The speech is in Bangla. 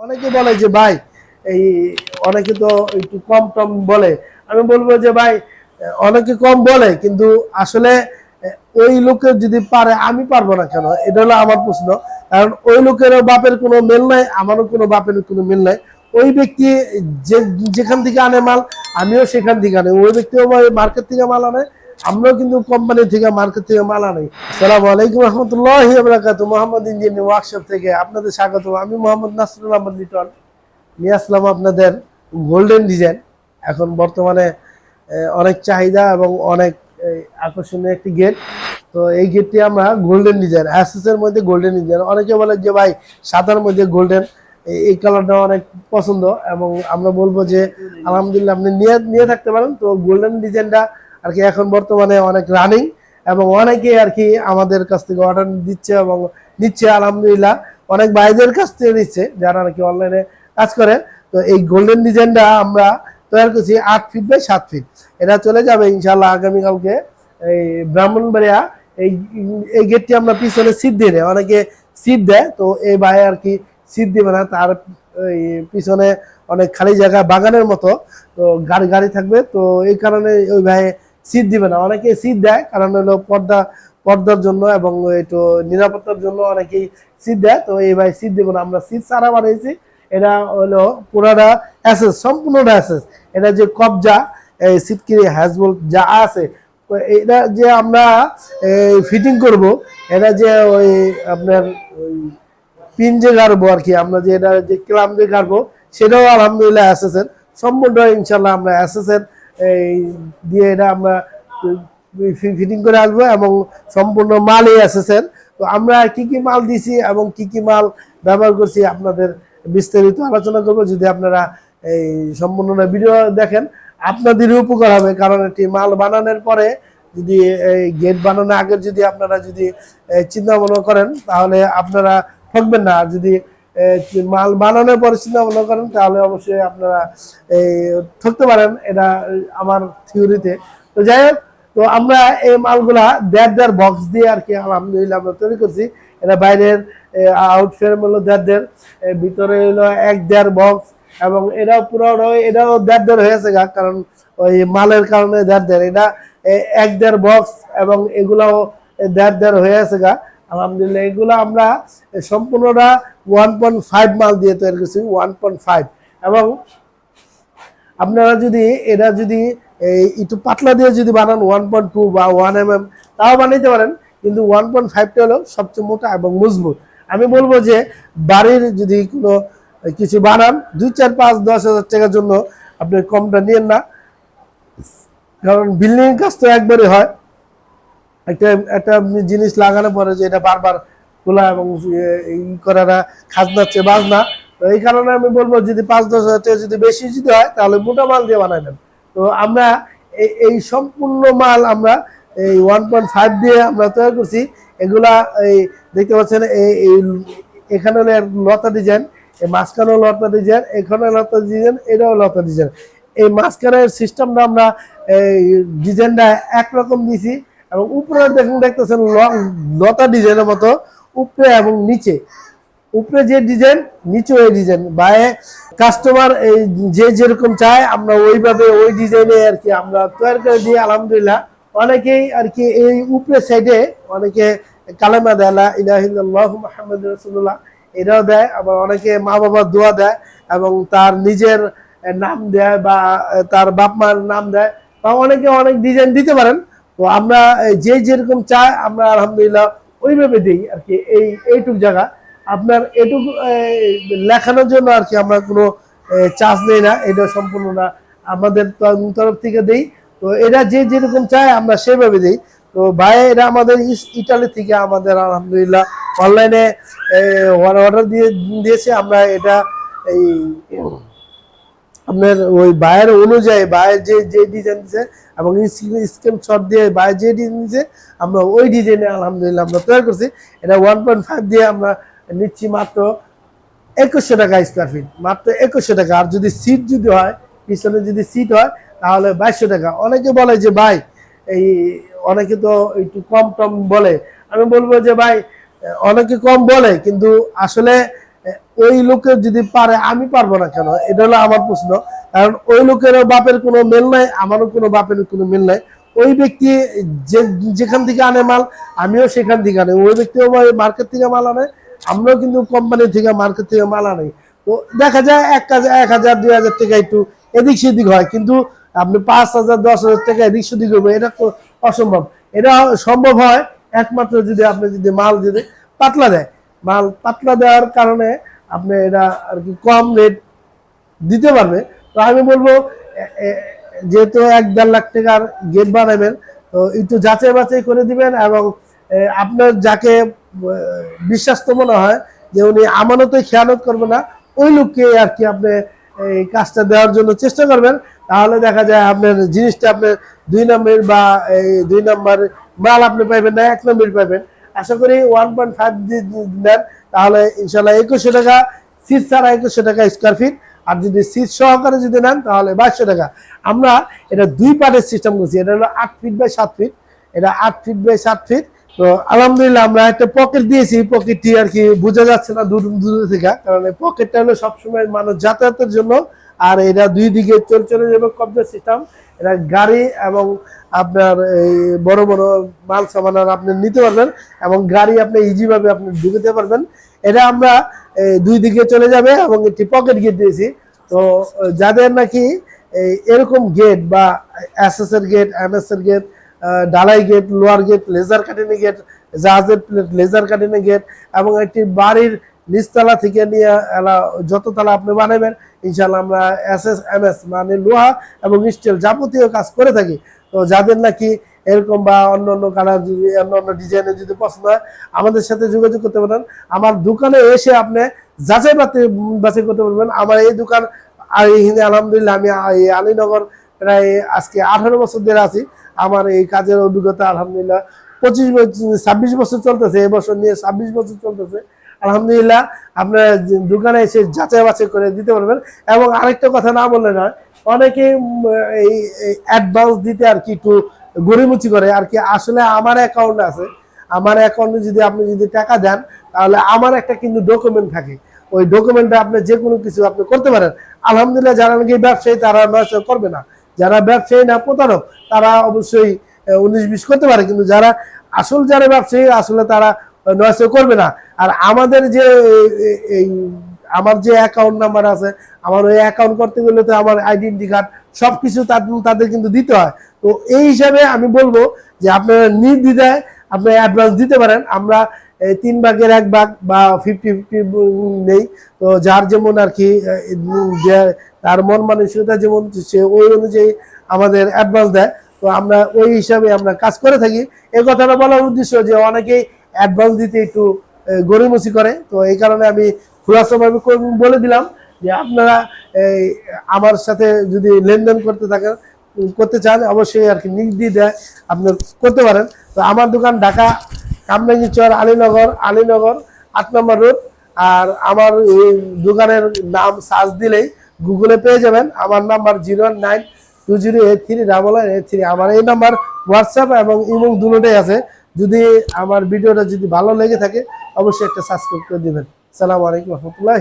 অনেকে বলে যে, ভাই, এই অনেকে তো একটু কম টম বলে। আমি বলব যে, ভাই, অনেকে কম বলে, কিন্তু আসলে, ওই লোকের যদি পারে, আমি পারব না কেন? এটা হলো আমার প্রশ্ন। কারণ ওই লোকেরও বাপের কোনো মেল নাই, আমারও কোনো বাপের কোনো মেল নাই। ওই ব্যক্তি যে, যেখান থেকে আনে মাল, আমিও সেখান থেকে আনি। ওই ব্যক্তিও মার্কেট থেকে মাল আনে আমরাও কিন্তু কোম্পানি থেকে মার্কেট থেকে মাল আনি। সালাম আলাইকুম রহমতুল্লাহ বরাকাতু মোহাম্মদ ইঞ্জিনিয়ার ওয়ার্কশপ থেকে আপনাদের স্বাগত আমি মোহাম্মদ নাসরুল আহমদ লিটন। নিয়ে আসলাম আপনাদের গোল্ডেন ডিজাইন এখন বর্তমানে অনেক চাহিদা এবং অনেক আকর্ষণীয় একটি গেট তো এই গেটটি আমরা গোল্ডেন ডিজাইন অ্যাসেস এর মধ্যে গোল্ডেন ডিজাইন অনেকে বলে যে, ভাই, সাদার মধ্যে গোল্ডেন এই কালারটা অনেক পছন্দ এবং আমরা বলব যে, আলহামদুলিল্লাহ আপনি নিয়ে নিয়ে থাকতে পারেন। তো গোল্ডেন ডিজাইনটা আর কি এখন বর্তমানে অনেক রানিং এবং অনেকে আর কি আমাদের কাছ থেকে অর্ডার দিচ্ছে এবং নিচ্ছে, আলহামদুলিল্লাহ। অনেক ভাইদের কাছ থেকে নিচ্ছে, যারা আর কি অনলাইনে কাজ করে। তো এই গোল্ডেন ডিজাইনটা আমরা তৈরি করছি আট ফিট বাই সাত ফিট এটা চলে যাবে ইনশাল্লাহ আগামীকালকে এই ব্রাহ্মণবাড়িয়া। এই এই গেটটি আমরা পিছনে সিট দিয়ে দেয় অনেকে সিট দেয়, তো এই ভাই আর কি সিট দিবে না। তার পিছনে অনেক খালি জায়গা, বাগানের মতো। তো গাড়ি গাড়ি থাকবে। তো এই কারণে ওই ভাই সিট দিবে না। অনেকে সিট দেয়, কারণ হলো পর্দা, পর্দার জন্য এবং একটু নিরাপত্তার জন্য অনেকেই সিট দেয়। তো এই ভাই সিট দিব না। আমরা সিট সারা বানিয়েছি। এটা হলো পুরাটা অ্যাসেস সম্পূর্ণটা অ্যাসেস এটা যে কবজা, এই সিটকিরি হ্যাজবল যা আছে, এটা যে আমরা ফিটিং করব, এটা যে ওই আপনার ওই পিন যে গাড়বো আর কি, আমরা যে এটা যে ক্লাম যে গাড়বো, সেটাও আলহামদুলিল্লাহ অ্যাসেসের সম্পূর্ণ ইনশাল্লাহ আমরা অ্যাসেসের এই দিয়ে এটা আমরা ফিটিং করে আসব এবং সম্পূর্ণ মালই অ্যাসেসের তো আমরা কি কি মাল দিছি এবং কি কি মাল ব্যবহার করছি আপনাদের বিস্তারিত আলোচনা করব। যদি আপনারা এই সম্পূর্ণ ভিডিও দেখেন, আপনাদেরই উপকার হবে। কারণ এটি মাল বানানোর পরে যদি এই গেট বানানোর আগে যদি আপনারা যদি চিন্তা ভাবনা করেন, তাহলে আপনারা ঠকবেন না। যদি মাল বানানোর পরে চিন্তা ভাবনা করেন, তাহলে অবশ্যই আপনারা এই ঠকতে পারেন, এটা আমার থিওরিতে। তো যাই হোক, তো আমরা এই মালগুলা দেড় দেড় বক্স দিয়ে আর কি আলহামদুলিল্লাহ আমরা তৈরি করছি। এটা বাইরের আউট ফ্রেম হলো দেড় দেড় ভিতরে হলো এক দেড় বক্স এবং এটাও পুরো এটাও দেড় দেড় হয়েছে গা, কারণ ওই মালের কারণে দেড় দেড়। এটা এক দেড় বক্স এবং এগুলাও দেড় দেড় হয়ে আছে গা। আলহামদুলিল্লাহ, এগুলো আমরা সম্পূর্ণটা ওয়ান পয়েন্ট ফাইভ মাল দিয়ে তৈরি করছি ওয়ান পয়েন্ট ফাইভ এবং আপনারা যদি এটা যদি, এই একটু পাতলা দিয়ে যদি বানান ওয়ান পয়েন্ট টু বা ওয়ান এম এম তাও বানাইতে পারেন, কিন্তু ওয়ান পয়েন্ট ফাইভটা হলো সবচেয়ে মোটা এবং মজবুত। আমি বলব যে, বাড়ির যদি কোনো কিছু বানান, দুই চার পাঁচ দশ হাজার টাকার জন্য আপনি কমটা নিয়েন না। কারণ বিল্ডিং কাজ তো একবারই হয়। একটা একটা জিনিস লাগানোর পরে যে এটা বারবার খোলা এবং ই করাটা খাজনা হচ্ছে বাজনা। তো এই কারণে আমি বলব, যদি পাঁচ দশ হাজার যদি বেশি যদি হয়, তাহলে মোটা মাল দিয়ে বানাই নেন। তো আমরা এই- সম্পূর্ণ মাল আমরা এই ওয়ান পয়েন্ট ফাইভ দিয়ে আমরা তৈরি করছি। এগুলা এই দেখতে পাচ্ছেন এই এখানে হলো লতা ডিজাইন এই মাঝখানেও লতা ডিজাইন, এখানে লতা ডিজাইন, এটাও লতা ডিজাইন। এই মাঝখানের সিস্টেমটা আমরা এই ডিজাইনটা একরকম দিছি এবং উপরে দেখুন, দেখতেছেন লতা ডিজাইনের মতো, উপরে এবং নিচে। উপরে যে ডিজাইন নিচে ওই ডিজাইন বাইরে কাস্টমার এই যে যেরকম চায়, আমরা ওইভাবে ওই ডিজাইনে আর কি আমরা তৈরি করে দিই, আলহামদুলিল্লাহ। অনেকেই আর কি এই উপরে সাইডে অনেকে কালেমা দেয়, লা ইলাহা ইল্লাল্লাহু মুহাম্মাদুর রাসূলুল্লাহ। এটাও দেয়, আবার অনেকে মা বাবার দোয়া দেয় এবং তার নিজের নাম দেয় বা তার বাপ মার নাম দেয়। বা অনেকে অনেক ডিজাইন দিতে পারেন তো আমরা যে যেরকম চাই আমরা আলহামদুলিল্লাহ ওইভাবে দিই আর কি, এই, এইটুক জায়গা। আপনার এটুকু লেখানোর জন্য আর কি আমরা কোনো চার্জ নেই না এটা সম্পূর্ণ না। আমাদের তর- তরফ থেকে দেই। তো এটা যে যেরকম চায় আমরা সেভাবে দিই। তো ভাই এটা আমাদের ইটালি থেকে আমাদের আলহামদুলিল্লাহ অনলাইনে অর্ডার দিয়ে, দিয়েছে। আমরা এটা, এই আপনার ওই বায়ের অনুযায়ী বায়ের যে যে ডিজাইন দিচ্ছে এবং স্ক্রিন শট দিয়ে বায়ের যে ডিজাইন দিচ্ছে আমরা ওই ডিজাইনে আলহামদুলিল্লাহ আমরা তৈরি করছি। এটা ওয়ান পয়েন্ট ফাইভ দিয়ে আমরা নিচ্ছি মাত্র একুশশো টাকা স্কোয়ার ফিট মাত্র একুশশো টাকা। আর যদি সিট যদি হয়, পিছনে যদি সিট হয়, তাহলে বাইশশো টাকা। অনেকে বলে যে, ভাই, এই অনেকে তো একটু কম টম বলে। আমি বলব যে, ভাই, অনেকে কম বলে, কিন্তু আসলে ওই লোকের যদি পারে, আমি পারব না কেন? এটা হলো আমার প্রশ্ন। কারণ ওই লোকের বাপের কোনো মেল নাই, আমারও কোনো বাপের কোনো মেল নাই। ওই ব্যক্তি যে যেখান থেকে আনে মাল, আমিও সেখান থেকে আনে। ওই ব্যক্তিও মার্কেট থেকে মাল আনে, আমরাও কিন্তু কোম্পানি থেকে মার্কেট থেকে মাল আনি। তো দেখা যায় এক হাজার এক হাজার, দুই হাজার টাকা একটু এদিক সেদিক হয়। কিন্তু আপনি পাঁচ হাজার, দশ হাজার টাকা এদিক সেদিক হবে, এটা অসম্ভব। এটা সম্ভব হয় একমাত্র যদি আপনি যদি মাল যদি পাতলা দেয়। মাল পাতলা দেওয়ার কারণে আপনি এটা আর কি কম রেট দিতে পারবে। তো আমি বলব যেহেতু এক দেড় লাখ টাকার গেট বানাবেন, তো একটু যাচাই বাছাই করে দিবেন এবং আপনার যাকে বিশ্বাস্ত মনে হয় যে উনি আমানতে খেয়ানত করবে না, ওই লোককে আর কি আপনি এই কাজটা দেওয়ার জন্য চেষ্টা করবেন। তাহলে দেখা যায় আপনার জিনিসটা আপনার দুই নম্বর বা এই দুই নম্বর মাল আপনি পাইবেন না, এক নম্বর পাইবেন। আশা করি ওয়ান পয়েন্ট ফাইভ নেন, তাহলে ইনশাল্লাহ একুশশো টাকা সিট ছাড়া একুশশো টাকা স্কোয়ার ফিট আর যদি সিট সহকারে যদি নেন, তাহলে বাইশশো টাকা। আমরা এটা দুই পার্টের সিস্টেম করছি, এটা হলো আট ফিট বাই সাত ফিট এটা আট ফিট বাই সাত ফিট তো আলহামদুলিল্লাহ আমরা একটা পকেট দিয়েছি পকেটটি আর কি বোঝা যাচ্ছে না দূর দূর থেকে, কারণ পকেটটা হলো সবসময় মানুষ যাতায়াতের জন্য আর এটা দুই দিকে চলে চলে যাবে কবজা সিস্টেম এটা গাড়ি এবং আপনার এই বড় বড় মাল সামান আপনি নিতে পারবেন এবং গাড়ি আপনি ইজিভাবে আপনি ঢুকতে পারবেন। এটা আমরা দুই দিকে চলে যাবে এবং একটি পকেট গেট দিয়েছি। তো, যাদের নাকি এরকম গেট বা এসএস এর গেট এমএস এর গেট ডালাই গেট লোয়ার গেট লেজার কাটিনি গেট জাহাজের প্লেট লেজার কাটিনি গেট এবং একটি বাড়ির নিচতলা থেকে নিয়ে যত তলা আপনি বানাবেন ইনশাল্লাহ আমরা এস এস এম এস মানে লোহা এবং স্টিল যাবতীয় কাজ করে থাকি। তো যাদের নাকি এরকম বা অন্য অন্য কালার যদি, অন্য অন্য ডিজাইনের যদি পছন্দ হয়, আমাদের সাথে যোগাযোগ করতে পারেন। আমার দোকানে এসে আপনি যাচাই বাছাই বাছাই করতে পারবেন। আমার এই দোকান, আর আলহামদুলিল্লাহ আমি এই আলীনগর প্রায় আজকে আঠারো বছর ধরে আছি। আমার এই কাজের অভিজ্ঞতা, আলহামদুলিল্লাহ, পঁচিশ বছর, ছাব্বিশ বছর চলতেছে এবছর নিয়ে ছাব্বিশ বছর চলতেছে। আলহামদুলিল্লাহ, আপনারা দোকানে এসে যাচাই বাছাই করে দিতে পারবেন। এবং আরেকটা কথা না বললে নয় অনেকে এই অ্যাডভান্স দিতে আর কি একটু গড়িমুচি করে। আর কি আসলে আমার অ্যাকাউন্ট আছে। আমার অ্যাকাউন্টে যদি আপনি যদি টাকা দেন, তাহলে আমার একটা কিন্তু ডকুমেন্ট থাকে। ওই ডকুমেন্টে আপনি যে কোনো কিছু আপনি করতে পারেন। আলহামদুলিল্লাহ, যারা নাকি ব্যবসায়ী, তারা নষ্ট করবে না। যারা ব্যবসায়ী না, প্রতারক, তারা অবশ্যই উনিশ বিশ করতে পারে। কিন্তু যারা আসল যারা ব্যবসায়ী, আসলে তারা নষ্ট করবে না। আর আমাদের যে এই- আমার যে অ্যাকাউন্ট নাম্বার আছে, আমার ওই অ্যাকাউন্ট করতে গেলে তো আমার আইডেন্টি কার্ড সবকিছু তাদের তাদের কিন্তু দিতে হয়। তো এই হিসাবে আমি বলব যে আপনারা নির্দ্বিধায় আপনি অ্যাডভান্স দিতে পারেন। আমরা তিন ভাগের এক ভাগ বা ফিফটি ফিফটি নেই। তো যার যেমন আর কি তার মন মানসিকতা যেমন, সে ওই অনুযায়ী আমাদের অ্যাডভান্স দেয়। তো আমরা ওই হিসাবে আমরা কাজ করে থাকি। এই কথাটা বলার উদ্দেশ্য যে অনেকেই অ্যাডভান্স দিতে একটু গড়িমসি করে। তো এই কারণে আমি খোলাসাভাবে বলে দিলাম যে আপনারা এই আমার সাথে যদি লেনদেন করতে থাকেন, করতে চান, অবশ্যই আর কি নির্দ্বিধায় আপনি করতে পারেন। তো আমার দোকান ঢাকা কামরাঙ্গি চর আলীনগর আলীনগর, আট নম্বর রোড। আর আমার এই দোকানের নাম সার্চ দিলেই গুগলে পেয়ে যাবেন। আমার number zero nine two zero eight three double eight three. আমার এই নাম্বার হোয়াটসঅ্যাপ এবং ইমো দুটোটাই আছে। যদি আমার ভিডিওটা যদি ভালো লেগে থাকে অবশ্যই একটা সাবস্ক্রাইব করে দেবেন। সালাম আলাইকুম রহমতুল্লাহ